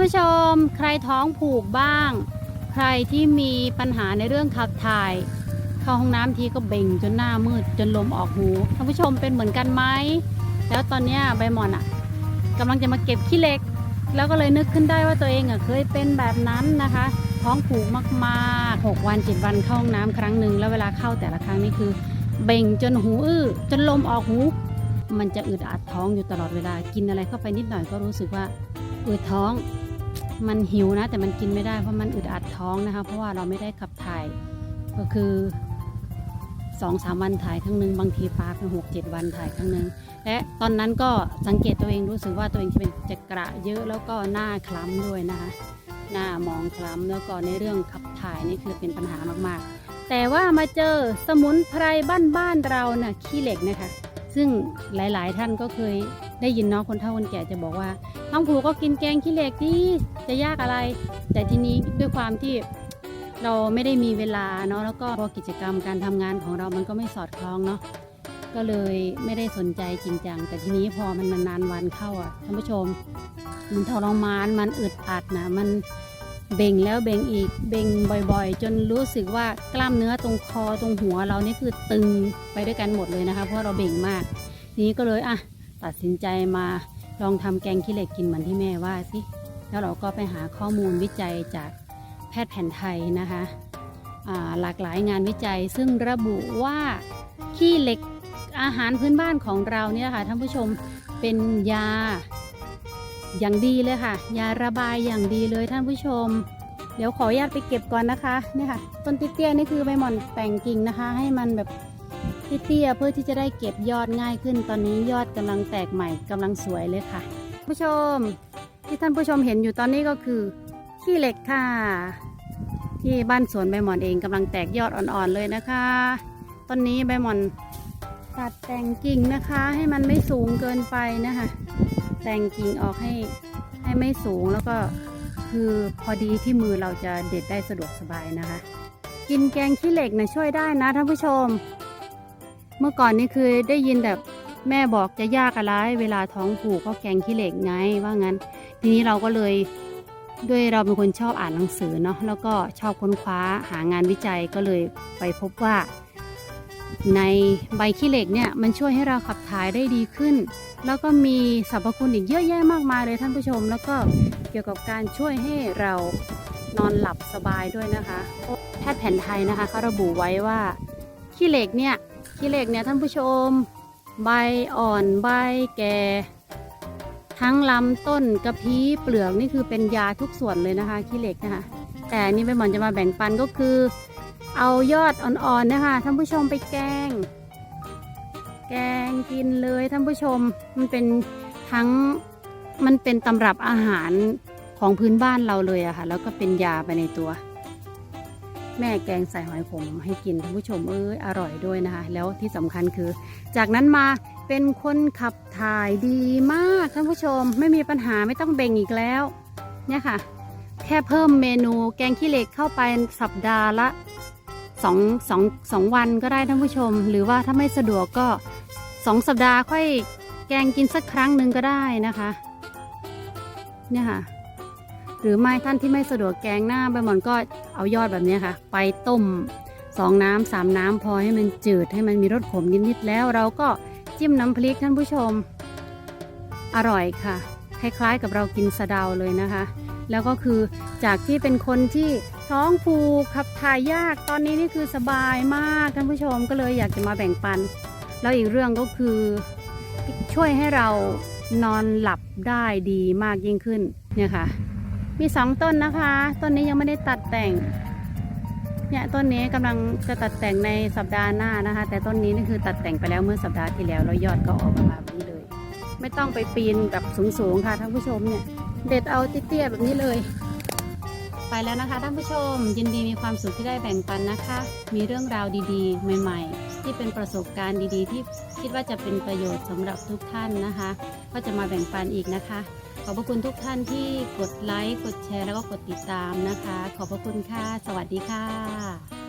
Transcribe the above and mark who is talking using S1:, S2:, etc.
S1: านผู้ชม ใครท้องผูกบ้าง ใครที่มีปัญหาในเรื่องขับถ่าย เข้าห้องน้ำทีก็เบ่งจนหน้ามืดจนลมออกหูท่านผู้ชมเป็นเหมือนกันไหมแล้วตอนนี้ใบหมอนอะกำลังจะมาเก็บขี้เหล็ก แล้วก็เลยนึกขึ้นได้ว่าตัวเองอะเคยเป็นแบบนั้นนะคะ ท้องผูกมากๆ 6 วัน 7 วันเข้าห้องน้ำครั้งหนึ่งแล้วเวลาเข้าแต่ละครั้งนี่คือ เบ่งจนหูอื้อจนลมออกหู มันจะอึดอัดท้องอยู่ตลอดเวลากินอะไรเข้าไปนิดหน่อยก็รู้สึกว่าอืดท้อง มันหิวนะ แต่มันกินไม่ได้เพราะมันอึดอัดท้องนะคะ เพราะว่าเราไม่ได้ขับถ่าย ก็คือสองสามวันถ่ายครั้งหนึ่งบางทีปาเป็นหกเจ็ดวันถ่ายครั้งหนึ่งและตอนนั้นก็สังเกตตัวเองรู้สึกว่าตัวเองจะเป็นจะกระเยอะแล้วก็หน้าคล้ำด้วยนะคะ หน้ามองคล้ำแล้วก็ในเรื่องขับถ่ายนี่คือเป็นปัญหามากๆ แต่ว่ามาเจอสมุนไพรบ้านๆเราเน่ะขี้เหล็กนะคะ ซึ่งหลายๆท่านก็เคยได้ยินเนาะคนเฒ่าคนแก่จะบอกว่า ท้องผูก็กินแกงขี้เหล็กดิจะยากอะไร แต่ทีนี้ด้วยความที่เราไม่ได้มีเวลาเนาะแล้วก็พอกิจกรรมการทำงานของเรามันก็ไม่สอดคล้องเนาะก็เลยไม่ได้สนใจจริงจังแต่ทีนี้พอมันนานวันเข้าอะท่านผู้ชม มันทรมานมันอึดอัดนะมันเบ่งแล้วเบ่งอีกเบ่งบ่อยๆ จนรู้สึกว่ากล้ามเนื้อตรงคอตรงหัวเรานี่คือตึงไปด้วยกันหมดเลยนะคะเพราะเราเบ่งมากทีนี้ก็เลยอะตัดสินใจมา ลองทำแกงขี้เหล็กกินเหมือนที่แม่ว่าสิ แล้วเราก็ไปหาข้อมูลวิจัยจากแพทย์แผนไทยนะคะหลากหลายงานวิจัยซึ่งระบุว่าขี้เหล็กอาหารพื้นบ้านของเราเนี่ยค่ะท่านผู้ชมเป็นยาอย่างดีเลยค่ะ ยาระบายอย่างดีเลยท่านผู้ชม เดี๋ยวขออนุญาตไปเก็บก่อนนะคะนี่ค่ะต้นเตี้ยๆนี่คือใบหม่อนแต่งกิ่งนะคะ ให้มันแบบ เตี้ยเพื่อที่จะได้เก็บยอดง่ายขึ้น ตอนนี้ยอดกำลังแตกใหม่กำลังสวยเลยค่ะ ผู้ชมที่ท่านผู้ชมเห็นอยู่ตอนนี้ก็คือขี้เหล็กค่ะ ที่บ้านสวนใบหม่อนเองกำลังแตกยอดอ่อนๆเลยนะคะต้นนี้ใบหม่อนตัดแต่งกิ่งนะคะ ให้มันไม่สูงเกินไปนะคะ แต่งกิ่งออกให้ให้ไม่สูงแล้วก็คือพอดีที่มือเราจะเด็ดได้สะดวกสบายนะคะ กินแกงขี้เหล็กนะช่วยได้นะท่านผู้ชม เมื่อก่อนนี่คือได้ยินแบบแม่บอกจะยากอะไรเวลาท้องผูกก็แกงขี้เหล็กไงว่างั้น ทีนี้เราก็เลยด้วยเราเป็นคนชอบอ่านหนังสือเนาะแล้วก็ชอบค้นคว้าหางานวิจัยก็เลยไปพบว่า ในใบขี้เหล็กเนี่ยมันช่วยให้เราขับถ่ายได้ดีขึ้น แล้วก็มีสรรพคุณอีกเยอะแยะมากมายเลยท่านผู้ชม แล้วก็เกี่ยวกับการช่วยให้เรานอนหลับสบายด้วยนะคะแพทย์แผนไทยนะคะเขาระบุไว้ว่าขี้เหล็กเนี่ย ขี้เหล็กเนี่ยท่านผู้ชม ใบอ่อนใบแก่ ทั้งลำต้นกระพี้เปลือกนี่คือเป็นยาทุกส่วนเลยนะคะขี้เหล็กนะคะ แต่นี่ใบหมอนจะมาแบ่งปันก็คือ เอายอดอ่อนๆนะคะท่านผู้ชมไปแกง แกงกินเลยท่านผู้ชมมันเป็นทั้งมันเป็นตำรับอาหารของพื้นบ้านเราเลยอะค่ะ แล้วก็เป็นยาไปในตัว แม่แกงใส่หอยขมให้กินท่านผู้ชมเอ้ยอร่อยด้วยนะคะ แล้วที่สำคัญคือ จากนั้นมาเป็นคนขับถ่ายดีมากท่านผู้ชมไม่มีปัญหาไม่ต้องเบ่งอีกแล้ว เนี่ยค่ะ แค่เพิ่มเมนูแกงขี้เหล็กเข้าไปสัปดาห์ละสองสองสองวันก็ได้ท่านผู้ชม หรือว่าถ้าไม่สะดวกก็สองสัปดาห์ค่อยแกงกินสักครั้งหนึ่งก็ได้นะคะ เนี่ยค่ะ หรือไม่ท่านที่ไม่สะดวกแกงหน้าใบหมอนก็เอายอดแบบนี้ค่ะ ไปต้มสองน้ำสามน้ำพอให้มันจืดให้มันมีรสขมนิดๆแล้วเราก็จิ้มน้ำพริกท่านผู้ชม อร่อยค่ะ คล้ายๆกับเรากินสะเดาเลยนะคะ แล้วก็คือจากที่เป็นคนที่ท้องผูกขับถ่ายยากตอนนี้นี่คือสบายมากท่านผู้ชมก็เลยอยากจะมาแบ่งปัน แล้วอีกเรื่องก็คือช่วยให้เรานอนหลับได้ดีมากยิ่งขึ้นเนี่ยค่ะ มีสองต้นนะคะ ต้นนี้ยังไม่ได้ตัดแต่ง เนี่ยต้นนี้กำลังจะตัดแต่งในสัปดาห์หน้านะคะ แต่ต้นนี้นี่คือตัดแต่งไปแล้วเมื่อสัปดาห์ที่แล้วแล้วยอดก็ออกมาแบบนี้เลย ไม่ต้องไปปีนแบบสูงๆค่ะท่านผู้ชมเนี่ย เด็ดเอาเตี้ยๆแบบนี้เลย ไปแล้วนะคะท่านผู้ชม ยินดีมีความสุขที่ได้แบ่งปันนะคะ มีเรื่องราวดีๆ ใหม่ ๆ ที่เป็นประสบการณ์ดีๆ ที่คิดว่าจะเป็นประโยชน์สำหรับทุกท่านนะคะ ก็จะมาแบ่งปันอีกนะคะ อบพระคุณทุกท่านที่กดไลค์ กดแชร์ แล้วก็กดติดตามนะคะ ขอบพระคุณค่ะ สวัสดีค่ะ